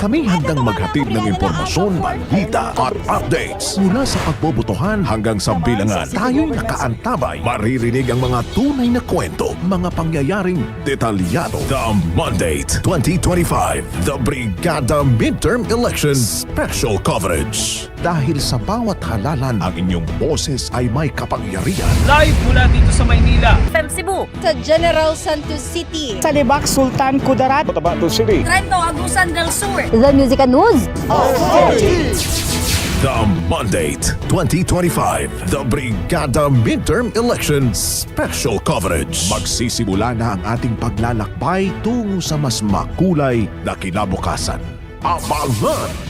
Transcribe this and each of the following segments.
Kami handang maghatid ng impormasyon, balita at updates mula sa pagbobotohan hanggang sa bilangan. Tayo'y nakaantabay. Maririnig ang mga tunay na kwento, mga pangyayaring detalyado. The Mandate 2025, The Brigada Midterm Election Special Coverage. Dahil sa bawat halalan, ang inyong boses ay may kapangyarihan. Live mula dito sa Maynila. FM Cebu. sa General Santos City. sa Libak Sultan Kudarat Trento Agusan del Sur. The Music and News. The Mandate 2025, The Brigada Midterm Election Special Coverage. Magsisimula na ang ating paglalakbay tungo sa mas makulay na kinabukasan. Abangan!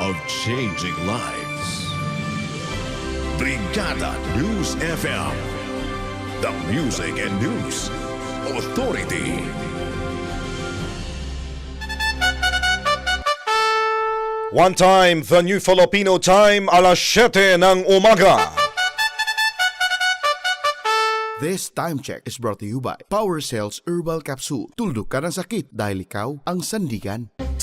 of changing lives. Brigada News FM, the music and news authority. One time, the new Filipino time, alas 7 ng umaga. This time check is brought to you by Power Cells Herbal Capsule. Tuldok ka ng sakit dahil ikaw ang sandigan.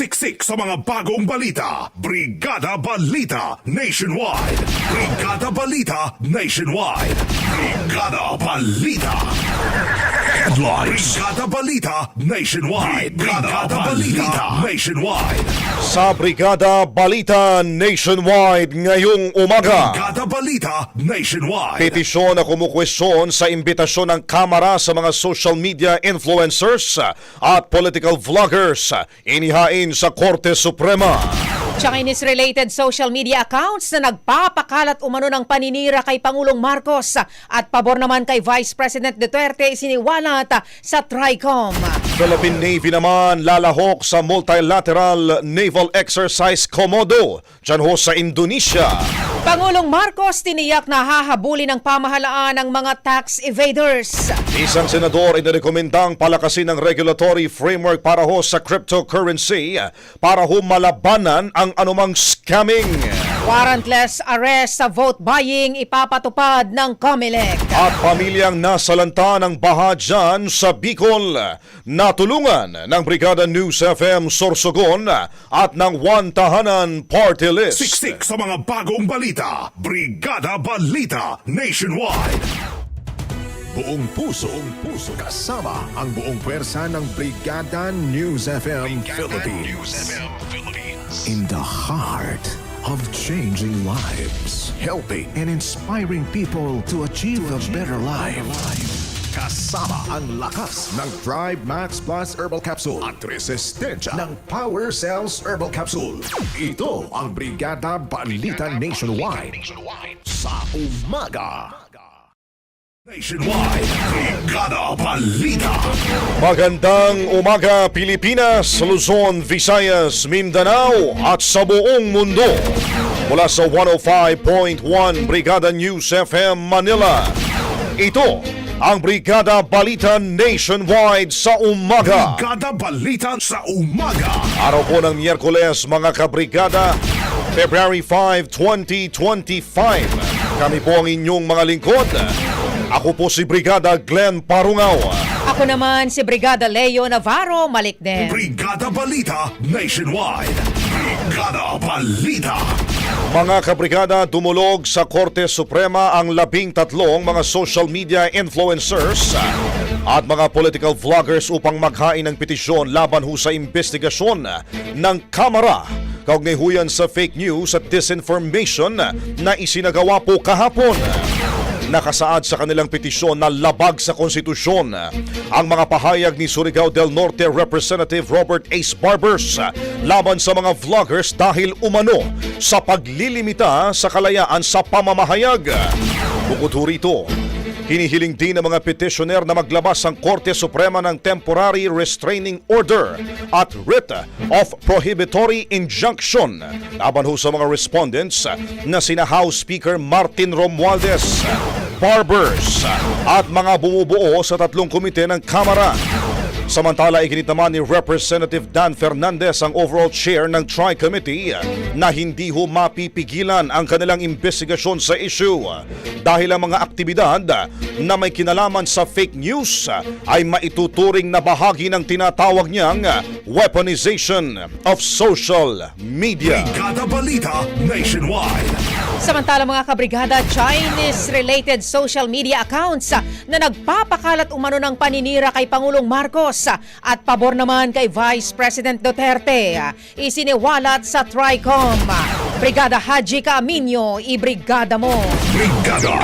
Siksik sa mga bagong balita. Brigada Balita Nationwide. Brigada Balita Nationwide. Brigada Balita. Headlines. Brigada Balita Nationwide. Brigada Balita Nationwide. Sa Brigada Balita Nationwide ngayong umaga. Brigada Balita Nationwide. Petisyon na kumukwestiyon sa imbitasyon ng Kamara sa mga social media influencers at political vloggers inihain sa Korte Suprema. Chinese-related social media accounts na nagpapakalat umano ng paninira kay Pangulong Marcos at pabor naman kay Vice President Duterte isiniwalat sa TRICOM. Philippine Navy naman lalahok sa multilateral naval exercise Komodo dyan ho sa Indonesia. Pangulong Marcos tiniyak na hahabulin ng pamahalaan ang mga tax evaders. Isang senador inirekomendang palakasin ang regulatory framework para ho sa cryptocurrency para ho malabanan ang anumang scamming. Warrantless arrest sa vote buying ipapatupad ng COMELEC. At pamilyang nasalanta ng baha dyan sa Bicol, natulungan ng Brigada News FM Sorsogon at ng One Tahanan Party List. Siksik sa mga bagong balita. Brigada Balita Nationwide. Buong puso, buong puso kasama ang buong pwersa ng Brigada News FM Philippines. In the heart of changing lives, helping and inspiring people to achieve a better life. Kasama ang lakas ng Drive Max Plus Herbal Capsule at resistensya ng Power Cells Herbal Capsule. Ito ang Brigada Balita Nationwide sa umaga. Nationwide, Brigada Balita. Magandang umaga Pilipinas, Luzon, Visayas, Mindanao at sa buong mundo. Mula sa 105.1 Brigada News FM Manila. Ito ang Brigada Balita Nationwide sa umaga. Brigada Balita sa umaga. Araw po ng Miyerkules mga kabrigada, February 5, 2025. Kami po ang inyong mga lingkod. Ako po si Brigada Glenn Parungaw. Ako naman si Brigada Leo Navarro Malikden. Brigada Balita Nationwide. Brigada Balita. Mga kabrigada, dumulog sa Korte Suprema ang labing tatlong mga social media influencers at mga political vloggers upang maghain ng petisyon laban ho sa investigasyon ng Kamara kaugnay ho yan sa fake news at disinformation na isinagawa po kahapon. Nakasaad sa kanilang petisyon na labag sa konstitusyon ang mga pahayag ni Surigao del Norte Representative Robert Ace Barbers laban sa mga vloggers dahil umano sa paglilimita sa kalayaan sa pamamahayag. Bukod ho rito, Hinihiling din ng mga petitioner na maglabas ang Korte Suprema ng Temporary Restraining Order at Writ of Prohibitory Injunction laban ho sa mga respondents na sina House Speaker Martin Romualdez, Barbers at mga bumubuo sa tatlong komite ng Kamara. Samantala, iginit naman ni Representative Dan Fernandez ang overall chair ng Tri-Committee na hindi ho mapipigilan ang kanilang investigasyon sa issue dahil ang mga aktibidad na may kinalaman sa fake news ay maituturing na bahagi ng tinatawag niyang weaponization of social media. Brigada Balita Nationwide. Samantala mga kabrigada, Chinese-related social media accounts na nagpapakalat umano ng paninira kay Pangulong Marcos at pabor naman kay Vice President Duterte. Isiniwalat sa TRICOM. Brigada Haji Caaminyo, ibrigada mo. Brigada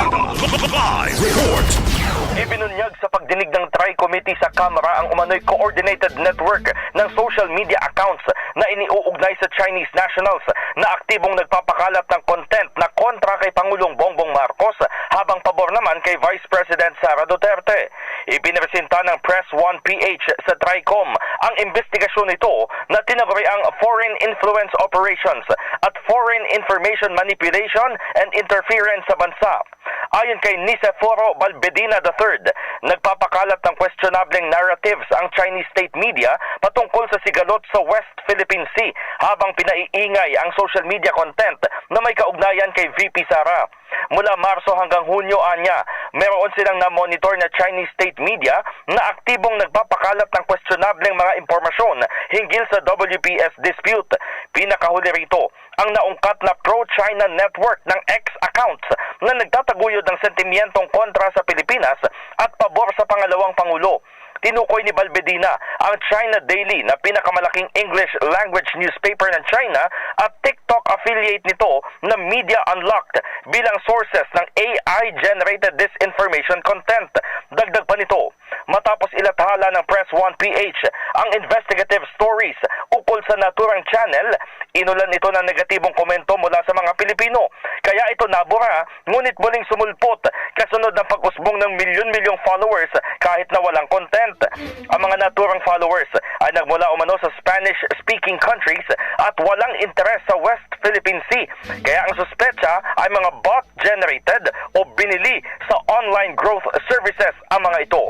Live Report. Ibinunyag sa pagdinig ng Tri-Committee sa Kamara ang umano'y coordinated network ng social media accounts na iniuugnay sa Chinese nationals na aktibong nagpapakalat ng content na kontra kay Pangulong Bongbong Marcos habang pabor naman kay Vice President Sara Duterte. Ipinresenta ng Press 1PH sa Tricom ang investigasyon nito na tinabari ang foreign influence operations at foreign information manipulation and interference sa bansa. Ayon kay Niceforo Balbedina III, nagpapakalat ng questionableng narratives ang Chinese state media patungkol sa sigalot sa West Philippine Sea habang pinaiingay ang social media content na may kaugnayan kay VP Sara. Mula Marso hanggang Hunyo anya, meron silang na-monitor na Chinese state media na aktibong nagpapakalat ng questionableng mga impormasyon hinggil sa WPS dispute. Pinakahuli rito, ang naungkat na pro-China network ng X accounts na nagtataguyod ng sentimientong kontra sa Pilipinas at pabor sa pangalawang pangulo. Tinukoy ni Balbedina ang China Daily na pinakamalaking English language newspaper ng China at TikTok affiliate nito na Media Unlocked bilang sources ng AI-generated disinformation content. Dagdag pa nito, matapos ilathala ng 1PH ang investigative stories ukol sa naturang channel, inulan ito ng negatibong komento mula sa mga Pilipino. Kaya ito nabura, ngunit muling sumulpot kasunod ng pag-usbong ng milyon-milyong followers kahit na walang content. Ang mga naturang followers ay nagmula umano sa Spanish-speaking countries at walang interes sa West Philippine Sea. Kaya ang suspecha ay mga bot-generated o binili sa online growth services ang mga ito.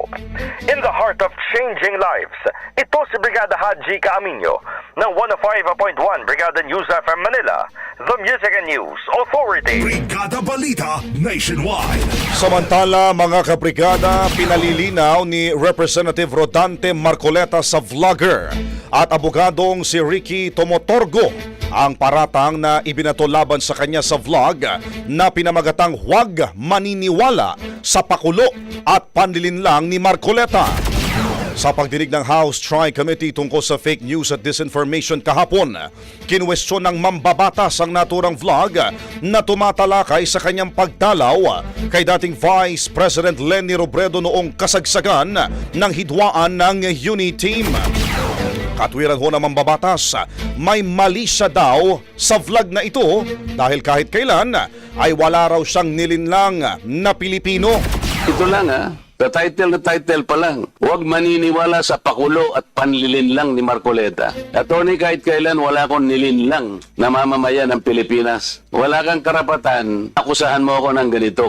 In the heart of changing lives, ito si Brigada Haji Caaminyo ng 105.1 Brigada News FM Manila, the Music and News Authority. Brigada Balita Nationwide. Samantala, mga kabrigada, pinalilinaw ni Representative Rodante Marcoleta sa vlogger at abogadong si Ricky Tomotorgo ang paratang na ibinato laban sa kanya sa vlog na pinamagatang huwag maniniwala sa pakulo at panlilinlang ni Marcoleta. Sa pagdinig ng House Tri-Committee tungkol sa fake news at disinformation kahapon, kinwestiyon ng mambabatas ang naturang vlog na tumatalakay sa kanyang pagdalaw kay dating Vice President Lenny Robredo noong kasagsagan ng hidwaan ng Uniteam. Katwiran ho ng mambabatas, may mali siya daw sa vlog na ito dahil kahit kailan ay wala raw siyang nilinlang na Pilipino. Ito lang ha, the title na title pa lang. Huwag maniniwala sa pakulo at panlilin lang ni Marcoleta. Attorney, kahit kailan wala akong nilin lang na mamamayan ng Pilipinas. Wala kang karapatan, akusahan mo ako ng ganito.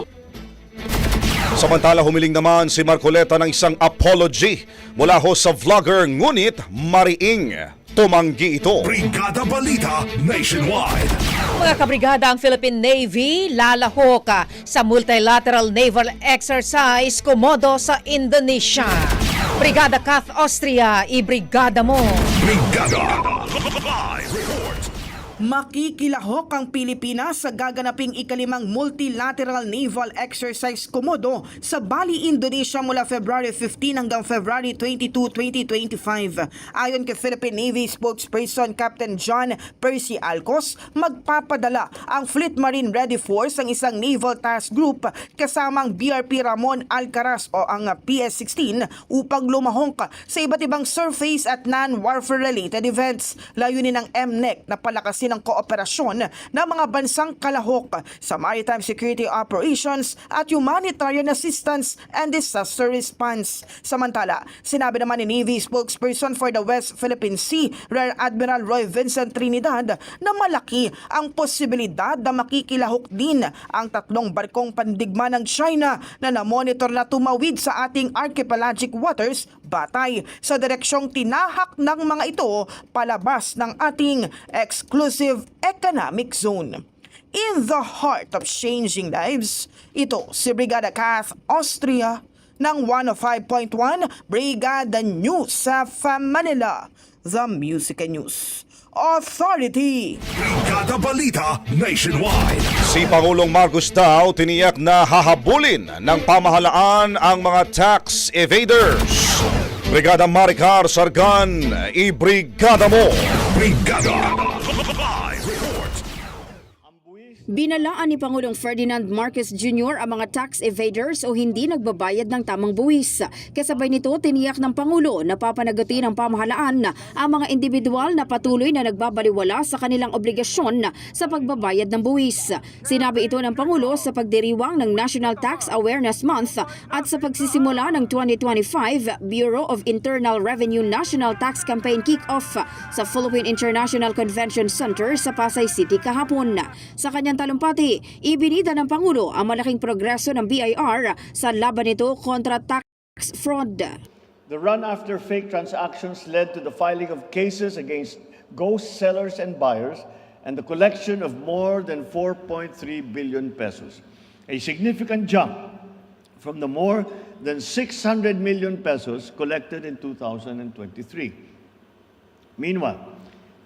Samantala humiling naman si Marcoleta ng isang apology mula ho sa vlogger ngunit mariing tumanggi ito. Brigada Balita Nationwide. Mga kabrigada, ang Philippine Navy lalahok ah, sa multilateral naval exercise Komodo sa Indonesia. Brigada Kath Austria, ibrigada mo. Brigada. Makikilahok ang Pilipinas sa gaganaping ikalimang multilateral naval exercise Komodo sa Bali, Indonesia mula February 15 hanggang February 22, 2025. Ayon kay Philippine Navy spokesperson Captain John Percy Alcos, magpapadala ang Fleet Marine Ready Force ang isang naval task group kasamang BRP Ramon Alcaraz o ang PS-16 upang lumahong sa iba't ibang surface at non-warfare related events. Layunin ng MNEC na palakasin ang kooperasyon ng mga bansang kalahok sa maritime security operations at humanitarian assistance and disaster response. Samantala, sinabi naman ni Navy spokesperson for the West Philippine Sea, Rear Admiral Roy Vincent Trinidad, na malaki ang posibilidad na makikilahok din ang tatlong barkong pandigma ng China na namonitor na tumawid sa ating archipelagic waters batay sa direksyong tinahak ng mga ito palabas ng ating exclusive economic zone. In the heart of changing lives, ito si Brigada Kath Austria ng 105.1 Brigada News sa Manila, The Music and News Authority. Brigada Balita Nationwide. Si Pangulong Marcos daw tiniyak na hahabulin ng pamahalaan ang mga tax evaders. Brigada Maricar Sargan, ibrigada mo! Brigada Binalaan ni Pangulong Ferdinand Marcos Jr. ang mga tax evaders o hindi nagbabayad ng tamang buwis. Kasabay nito, tiniyak ng Pangulo na papanagatin ng pamahalaan ang mga individual na patuloy na nagbabaliwala sa kanilang obligasyon sa pagbabayad ng buwis. Sinabi ito ng Pangulo sa pagdiriwang ng National Tax Awareness Month at sa pagsisimula ng 2025 Bureau of Internal Revenue National Tax Campaign Kick-Off sa Philippine International Convention Center sa Pasay City kahapon. Sa kanyang talumpati, ibinida ng Pangulo ang malaking progreso ng BIR sa laban nito kontra tax fraud. The run after fake transactions led to the filing of cases against ghost sellers and buyers and the collection of more than 4.3 billion pesos, a significant jump from the more than 600 million pesos collected in 2023. Meanwhile,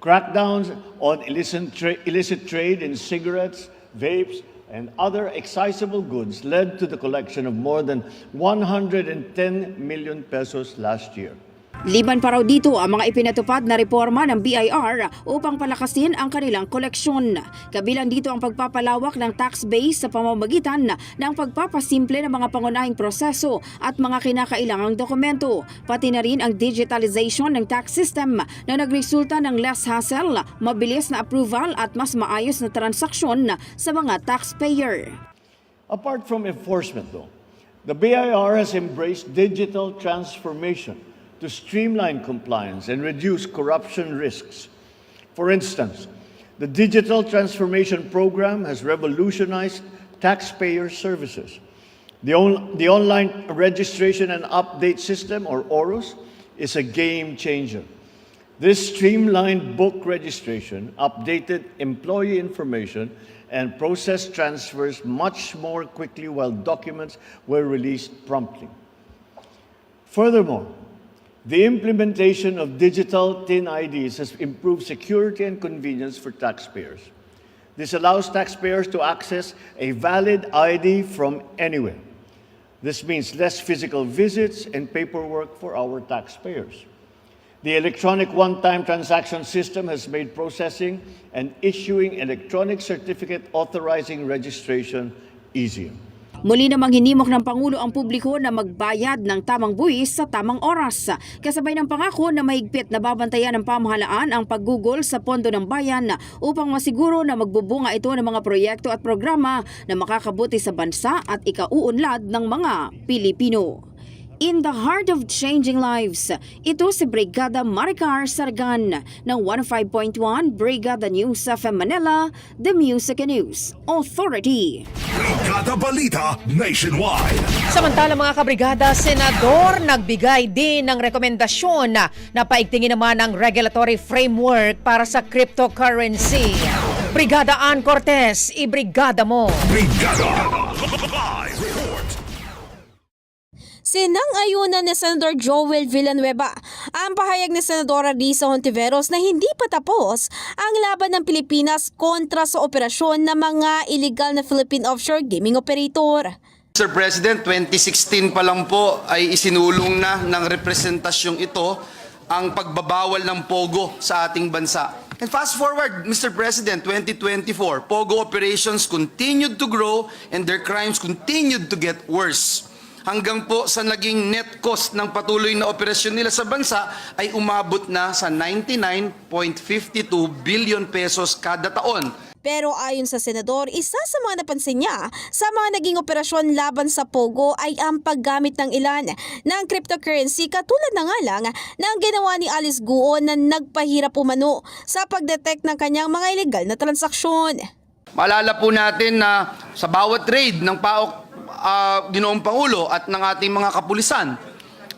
crackdowns on illicit, tra- illicit trade in cigarettes, vapes, and other excisable goods led to the collection of more than 110 million pesos last year. Liban pa raw dito ang mga ipinatupad na reforma ng BIR upang palakasin ang kanilang koleksyon. Kabilang dito ang pagpapalawak ng tax base sa pamamagitan ng pagpapasimple ng mga pangunahing proseso at mga kinakailangang dokumento, pati na rin ang digitalization ng tax system na nagresulta ng less hassle, mabilis na approval at mas maayos na transaksyon sa mga taxpayer. Apart from enforcement, though, the BIR has embraced digital transformation to streamline compliance and reduce corruption risks. For instance, the Digital Transformation Program has revolutionized taxpayer services. The, on- the Online Registration and Update System, or ORUS, is a game changer. This streamlined book registration, updated employee information, and processed transfers much more quickly while documents were released promptly. Furthermore, the implementation of digital TIN IDs has improved security and convenience for taxpayers. This allows taxpayers to access a valid ID from anywhere. This means less physical visits and paperwork for our taxpayers. The electronic one-time transaction system has made processing and issuing electronic certificate authorizing registration easier. Muli namang hinimok ng Pangulo ang publiko na magbayad ng tamang buwis sa tamang oras. Kasabay ng pangako na mahigpit na babantayan ng pamahalaan ang paggugol sa pondo ng bayan upang masiguro na magbubunga ito ng mga proyekto at programa na makakabuti sa bansa at ikauunlad ng mga Pilipino. In the heart of changing lives, ito si Brigada Maricar Sargan ng 105.1 Brigada News of Manila, The Music and News Authority. Brigada Balita Nationwide. Samantala mga kabrigada, senador nagbigay din ng rekomendasyon na, na paigtingin naman ang regulatory framework para sa cryptocurrency. Brigada Ann Cortez, ibrigada mo. Brigada. Live report. Sinang-ayunan ni Senador Joel Villanueva ang pahayag ni Senadora Risa Hontiveros na hindi pa tapos ang laban ng Pilipinas kontra sa operasyon ng mga illegal na Philippine offshore gaming operator. Mr. President, 2016 pa lang po ay isinulong na ng representasyong ito ang pagbabawal ng POGO sa ating bansa. And fast forward, Mr. President, 2024, POGO operations continued to grow and their crimes continued to get worse. Hanggang po sa naging net cost ng patuloy na operasyon nila sa bansa ay umabot na sa 99.52 billion pesos kada taon. Pero ayon sa senador, isa sa mga napansin niya sa mga naging operasyon laban sa Pogo ay ang paggamit ng ilan ng cryptocurrency katulad na nga lang ng ginawa ni Alice Guo na nagpahirap umano sa pagdetect ng kanyang mga illegal na transaksyon. Maalala po natin na sa bawat raid ng PAOK ah, Ginoong Pangulo at ng ating mga kapulisan,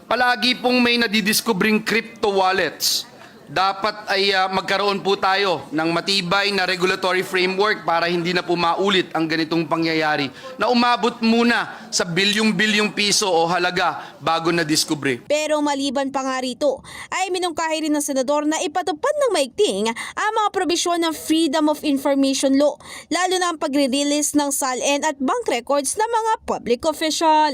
palagi pong may nadidiskubring crypto wallets dapat ay uh, magkaroon po tayo ng matibay na regulatory framework para hindi na po maulit ang ganitong pangyayari na umabot muna sa bilyong-bilyong piso o halaga bago na diskubre. Pero maliban pa nga rito, ay minungkahi rin ng senador na ipatupad ng maigting ang mga probisyon ng Freedom of Information Law, lalo na ang pagre-release ng SALN at bank records ng mga public official.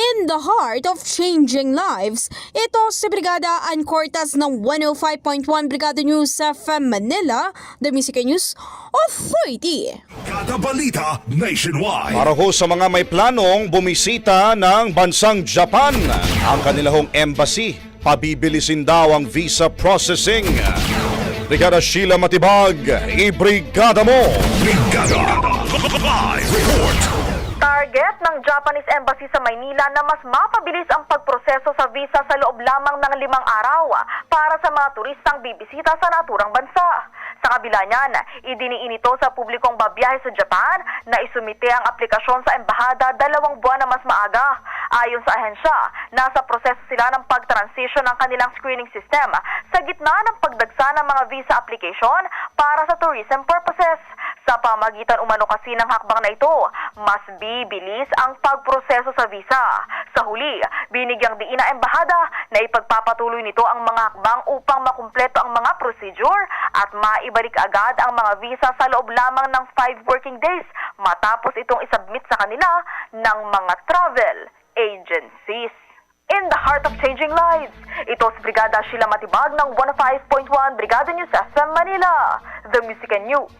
In the heart of changing lives, ito si Brigada Ancortas ng 105 95.1 Brigada News FM Manila, The Music News Authority. Kada balita nationwide. Para ho sa mga may planong bumisita ng bansang Japan, ang kanilahong embassy, pabibilisin daw ang visa processing. Brigada Sheila Matibag, i-brigada mo! Brigada! Live report! Target ng Japanese Embassy sa Maynila na mas mapabilis ang pagproseso sa visa sa loob lamang ng limang araw para sa mga turistang bibisita sa naturang bansa. Sa kabila niyan, idiniin ito sa publikong babiyahe sa Japan na isumite ang aplikasyon sa embahada dalawang buwan na mas maaga. Ayon sa ahensya, nasa proseso sila ng pag-transition ng kanilang screening system sa gitna ng pagdagsa ng mga visa application para sa tourism purposes. Sa pamagitan umano kasi ng hakbang na ito, mas bibilis ang pagproseso sa visa. Sa huli, binigyang diin na embahada na ipagpapatuloy nito ang mga hakbang upang makumpleto ang mga procedure at maibalik agad ang mga visa sa loob lamang ng 5 working days matapos itong isubmit sa kanila ng mga travel agencies. In the heart of changing lives, ito si Brigada Sheila Matibag ng 105.1 Brigada News FM Manila, The Music and News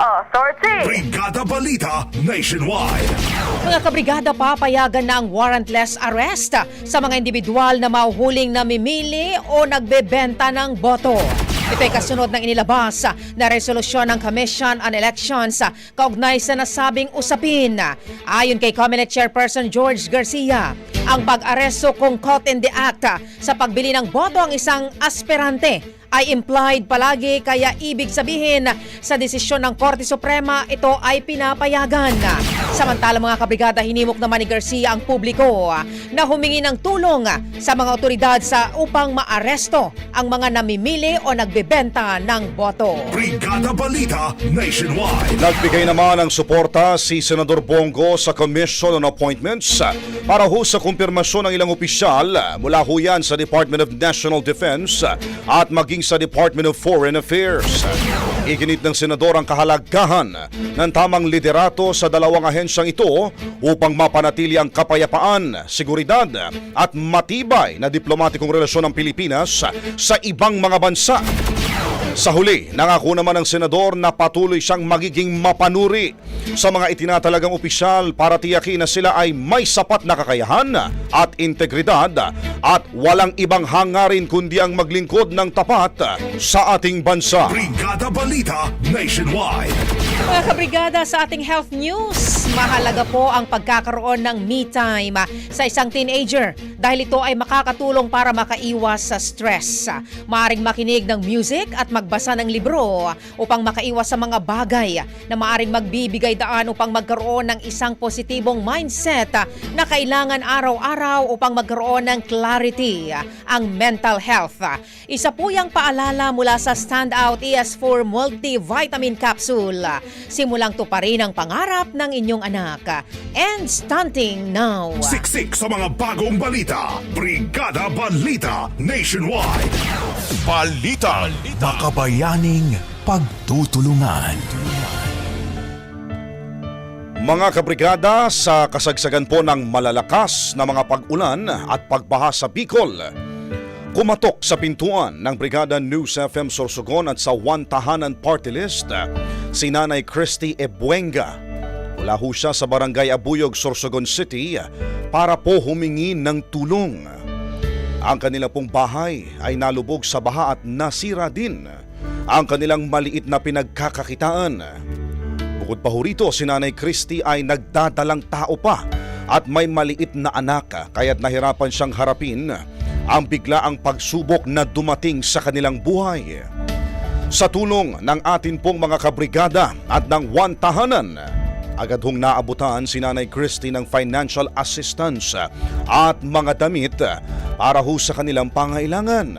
Authority. Brigada Balita Nationwide. Mga kabrigada, papayagan na ang warrantless arrest sa mga individual na mahuhuling namimili o nagbebenta ng boto. Ito ay kasunod ng inilabas na resolusyon ng Commission on Elections kaugnay sa nasabing usapin. Ayon kay Comelec Chairperson George Garcia, ang pag-aresto kung caught in the act sa pagbili ng boto ang isang aspirante ay implied palagi kaya ibig sabihin sa desisyon ng Korte Suprema ito ay pinapayagan. Samantala mga kabrigada hinimok naman ni Garcia ang publiko na humingi ng tulong sa mga otoridad sa upang maaresto ang mga namimili o nagbebenta ng boto. Brigada Balita Nationwide. Nagbigay naman ng suporta si Senador Bongo sa Commission on Appointments para ho sa kumpirmasyon ng ilang opisyal mula ho yan sa Department of National Defense at maging sa Department of Foreign Affairs. Iginit ng Senador ang kahalagahan ng tamang liderato sa dalawang ahensyang ito upang mapanatili ang kapayapaan, seguridad at matibay na diplomatikong relasyon ng Pilipinas sa ibang mga bansa. Sa huli, nangako naman ng senador na patuloy siyang magiging mapanuri sa mga itinatalagang opisyal para tiyakin na sila ay may sapat na kakayahan at integridad at walang ibang hangarin kundi ang maglingkod ng tapat sa ating bansa. Brigada Balita Nationwide. Mga kabrigada sa ating health news, mahalaga po ang pagkakaroon ng me time sa isang teenager dahil ito ay makakatulong para makaiwas sa stress. Maaring makinig ng music at magbasa ng libro upang makaiwas sa mga bagay na maaring magbibigay daan upang magkaroon ng isang positibong mindset na kailangan araw-araw upang magkaroon ng clarity ang mental health. Isa po yung paalala mula sa Standout ES4 Multivitamin Capsule. Simulang tuparin ang pangarap ng inyong anak. End stunting now. Siksik sa mga bagong balita. Brigada Balita Nationwide. Balita. Makabayaning pagtutulungan. Mga kabrigada, sa kasagsagan po ng malalakas na mga pag-ulan at pagbaha sa Bicol, kumatok sa pintuan ng Brigada News FM Sorsogon at sa One Tahanan Party List, si Nanay Christy Ebuenga. Mula ho siya sa Barangay Abuyog, Sorsogon City para po humingi ng tulong. Ang kanila pong bahay ay nalubog sa baha at nasira din ang kanilang maliit na pinagkakakitaan. Bukod pa ho rito, si Nanay Christy ay nagdadalang tao pa at may maliit na anak kaya't nahirapan siyang harapin ang biglaang pagsubok na dumating sa kanilang buhay. Sa tulong ng atin pong mga kabrigada at ng One Tahanan, agad hong naabutan si Nanay Christy ng financial assistance at mga damit para ho sa kanilang pangailangan.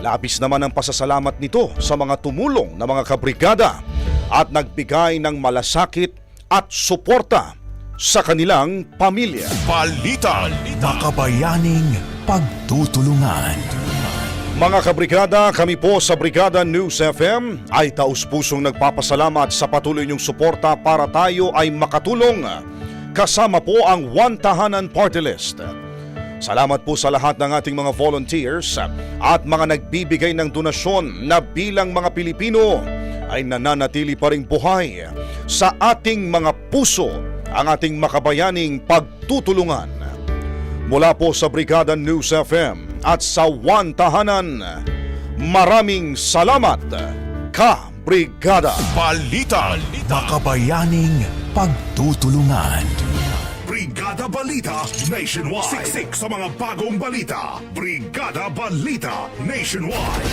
Labis naman ang pasasalamat nito sa mga tumulong na mga kabrigada at nagbigay ng malasakit at suporta sa kanilang pamilya. Balita. Makabayaning pagtutulungan. Mga kabrigada, kami po sa Brigada News FM ay taus-pusong nagpapasalamat sa patuloy niyong suporta para tayo ay makatulong. Kasama po ang One Tahanan Party List. Salamat po sa lahat ng ating mga volunteers at mga nagbibigay ng donasyon na bilang mga Pilipino ay nananatili pa ring buhay sa ating mga puso ang ating makabayaning pagtutulungan. Mula po sa Brigada News FM at sa One Tahanan, maraming salamat, ka-brigada! Balita. Makabayaning pagtutulungan. Brigada Balita Nationwide. Siksik sa mga bagong balita. Brigada Balita Nationwide.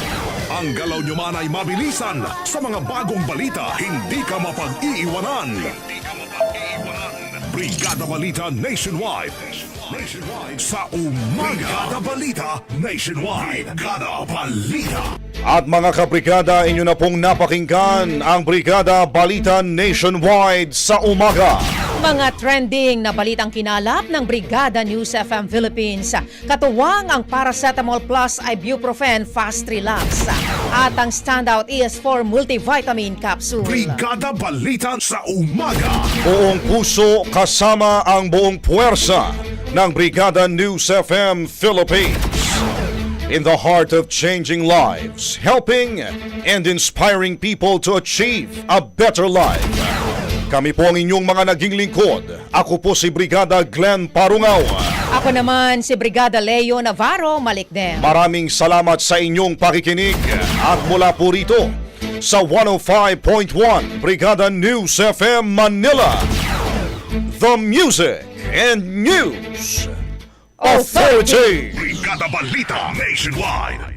Ang galaw nyo man ay mabilisan sa mga bagong balita. Hindi ka mapag-iiwanan. Hindi ka mapag-iiwanan. Brigada Balita Nationwide. Nationwide sa umaga. Brigada Balita Nationwide. Brigada Balita. At mga kabrigada, inyo na pong napakinggan ang Brigada Balita Nationwide sa umaga. Mga trending na balitang kinalap ng Brigada News FM Philippines. Katuwang ang Paracetamol Plus Ibuprofen Fast Relax at ang Standout ES4 Multivitamin Capsule. Brigada Balita sa umaga. Buong puso kasama ang buong puwersa ng Brigada News FM Philippines. In the heart of changing lives, helping and inspiring people to achieve a better life. Kami po ang inyong mga naging lingkod. Ako po si Brigada Glenn Parungaw. Ako naman si Brigada Leo Navarro Malikdem. Maraming salamat sa inyong pakikinig at mula po rito sa 105.1 Brigada News FM Manila. The Music and News Authority. Brigada Balita Nationwide.